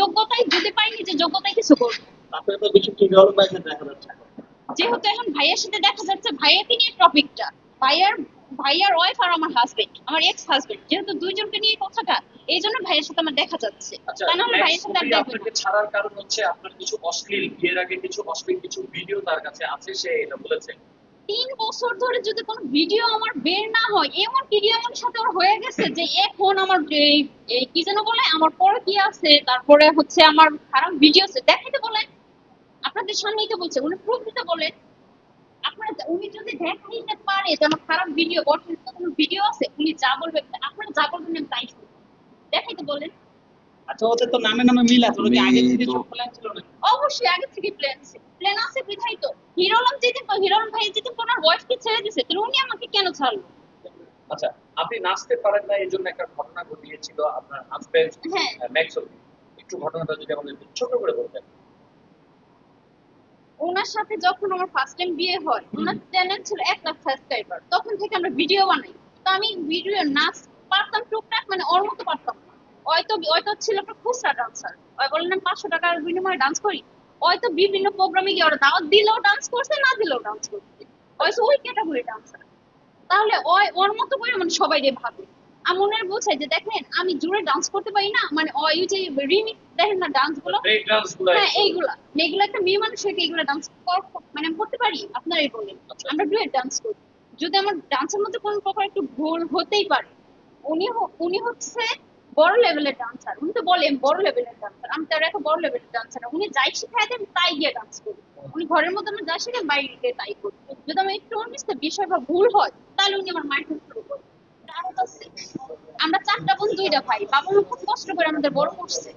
যোগ্যতাই যদি পাই নিজের যোগ্যতায় কিছু করব। আপনার তো বেশি কি ভাইয়ের দেখা যাচ্ছে। যেহেতু এখন ভাইয়ের সাথে দেখা যাচ্ছে ভাইয়াকে নিয়ে টপিকটা? ভাইয়ার ভাইয়ার ওয়াইফ আর আমার হাজবেন্ড আমার এক্স হাজবেন্ড যেহেতু দুইজনকে নিয়ে কথাটা এই জন্য ভাইয়ের সাথে আমার দেখা যাচ্ছে। আচ্ছা তা নাহলে ম্যাক্স ভাইয়ের সাথে আর আপনাকে ছাড়ার কারণ হচ্ছে আপনার কিছু অশ্লীল বিয়ের আগে কিছু অশ্লীল কিছু ভিডিও তার কাছে আছে সে এটা বলেছে। তিন বছর ধরে যদি কোনো ভিডিও আমার বের না হয় এমন ভিডিও আমার সাথে ওর হয়ে গেছে যে এখন আমার এই- কি যেন বলে আমার পরে কি আছে তারপরে হচ্ছে আমার খারাপ ভিডিও আছে। দেখাইতে বলেন আপনাদের সামনেই তো বলছে উনি প্রুফ দিতে বলেন আপনারা উনি যদি দেখাইতে পারে যে আমার খারাপ ভিডিও গঠনিত কোনো ভিডিও আছে উনি যা বলবে আপনারা যা বলবেন আমি তাই শুনব। দেখাইতে বলেন আচ্ছা ওদের তো নামে নামে মিল আছে আগে থেকে প্ল্যান ছিল না অবশ্যই আগে থেকে প্ল্যান আছে। প্ল্যান আছে বিধাই তো। হিরোলম যেদিন হিরোলম ভাই যেদিন ওনার ওয়াইফকে ছেড়ে দিছে তাহলে উনি আমাকে কেন ছাড়লো? আচ্ছা আপনি নাচতে পারেন না এই জন্য একটা ঘটনা ঘটিয়েছিল আপনার হাজবেন্ড। ম্যাক্সল একটু ঘটনাটা যদি আমাদের ছোট করে বলতেন। ওনার সাথে যখন আমার ফার্স্ট টাইম বিয়ে হয় ওনার চ্যানেল ছিল এক লাখ সাবস্ক্রাইবার তখন থেকে আমরা ভিডিও বানাই। তো আমি ভিডিও নাচ পারতাম টুকটাক মানে ওর মতো পারতাম না। হয়তো হয়তো ছিল একটা খুচরা ডান্সার ওই বললেন পাঁচশো টাকার বিনিময়ে ডান্স করি? হয়তো বিভিন্ন প্রোগ্রামে গিয়ে ওরা দাওয়াত দিলেও ডান্স করছে না দিলেও ডান্স করছে। হয়তো ওই ক্যাটাগরি ডান্সার তাহলে ওই ওর মতো করে মানে সবাই রে ভাবে। আমি ওনার বোঝাই যে দেখেন আমি জোরে ডান্স করতে পারি না মানে ওই যে রিমিক্স দেখেন না ডান্সগুলো হ্যাঁ এইগুলা। এগুলো একটা মেয়ে মানুষের এইগুলা ডান্স মানে আমি করতে পারি? আপনারাই বলেন। আচ্ছা। আমরা ডুয়েট ডান্স করি। যদি আমার ডান্সের মধ্যে কোনো প্রকার একটু ভুল হতেই পারে উনি উনি হচ্ছে বড় লেভেলের ডান্সার উনি তো বলেন বড় লেভেলের ডান্সার আমি তার একটা বড় লেভেলের ডান্সার উনি যাই শিখাই দেন তাই গিয়ে ডান্স করি। উনি ঘরের মধ্যে আমি যা শিখেন বাইরে গিয়ে তাই করি। যদি আমার একটু অনিষ্ট, বিষয় বা ভুল হয়, তাহলে উনি আমার মাইন্ড শুরু করেন। আমরা চারটা বোন, দুইটা ভাই, বাবা মা খুব কষ্ট করে আমাদের বড় করছে।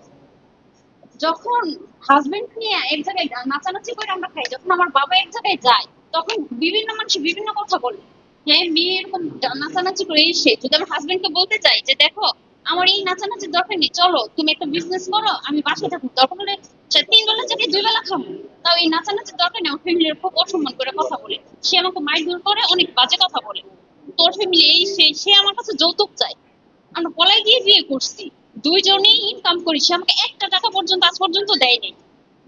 যখন হাজবেন্ড নিয়ে এক জায়গায় নাচানাচি করে আমরা খাই, যখন আমার বাবা এক জায়গায় যায়, তখন বিভিন্ন মানুষ বিভিন্ন কথা বলে। হ্যাঁ মেয়ে এরকম নাচানাচি করে এসে যদি আমার হাজবেন্ডকে বলতে চাই যে, দেখো আমার এই নাচানাচির দরকার নেই। চলো, তুমি একটা বিজনেস করো, আমি বাসায় থাকব। দরকার হলে তিন বেলা চাকরি দুই বেলা খাব। তাও এই নাচানাচির দরকার নেই, আমার ফ্যামিলির খুব অসম্মান করে কথা বলে। সে আমাকে মাইর দূর করে অনেক বাজে কথা বলে। তোর ফ্যামিলি এই সেই সে আমার কাছে যৌতুক চায়। আমরা পলাই দিয়ে বিয়ে করছি। দুইজনেই ইনকাম করি। সে আমাকে একটা টাকা পর্যন্ত, আজ পর্যন্ত দেয়নি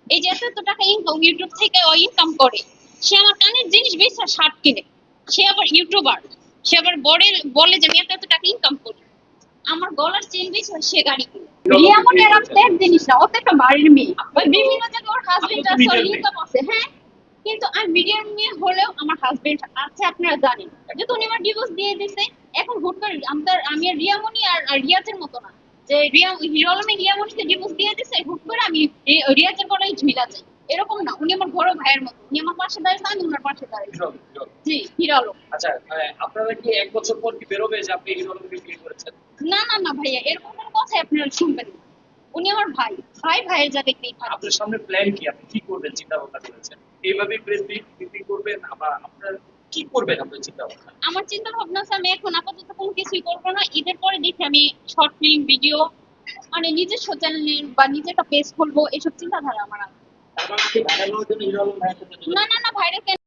এই যে এত টাকা ইনকাম ইউটিউব থেকে ও ইনকাম করে। সে আমার কানের জিনিস বেচা শার্ট কিনে। সে আবার ইউটিউবার সে আবার বলে যে আমি এত এত টাকা ইনকাম করি। আমার গলার চেন বেচা সে গাড়ি কিনে। রিয়া মনে আর এক জিনিস না ও তো একটা বাড়ির মেয়ে। ওই বিভিন্ন জায়গায় ওর হাজবেন্ড আপনি তো আছে হ্যাঁ? কিন্তু আমি মিডিয়ার মেয়ে হলেও আমার হাজবেন্ড আছে আপনারা জানেন। যেহেতু উনি আমার ডিভোর্স দিয়ে দিছে এখন হুট করে আমাদের আমি আর রিয়ামণি আর আর রিয়াজের মতো না। যে রিয়া হিরো আলমে রিয়ামণিকে ডিভোর্স দিয়ে দিছে হুট করে আমি রিয়াজের গলায় ঝুলা যাই এরকম না উনি আমার বড় ভাইয়ের মতো। উনি আমার পাশে দাঁড়িয়েছে আমি ওনার পাশে দাঁড়িয়েছি। জি হিরো আলম। আচ্ছা মানে আপনারা কি এক বছর পর কি বেরোবে যে আপনি হিরো আলমকে বিয়ে করেছেন? না না না ভাইয়া এরকম কোনো কথাই আপনারা শুনবেন না। উনি আমার ভাই। ভাই ভাইয়ের যা দেখতেই পারে আপনার সামনে প্ল্যান কি? আপনি কি করবেন চিন্তা ভাবনা করেছেন এইভাবে প্রেস বিক্রি করবেন? আবার আপনার কি করবেন আপনার চিন্তা ভাবনা আমার চিন্তা ভাবনা আছে আমি এখন আপাতত কোনো কিছুই করব না। ঈদের পরে দেখি আমি শর্ট ফিল্ম ভিডিও মানে নিজস্ব চ্যানেল বা নিজে একটা পেজ খুলবো এসব চিন্তাধারা আমার আছে। না না না ভাইরাল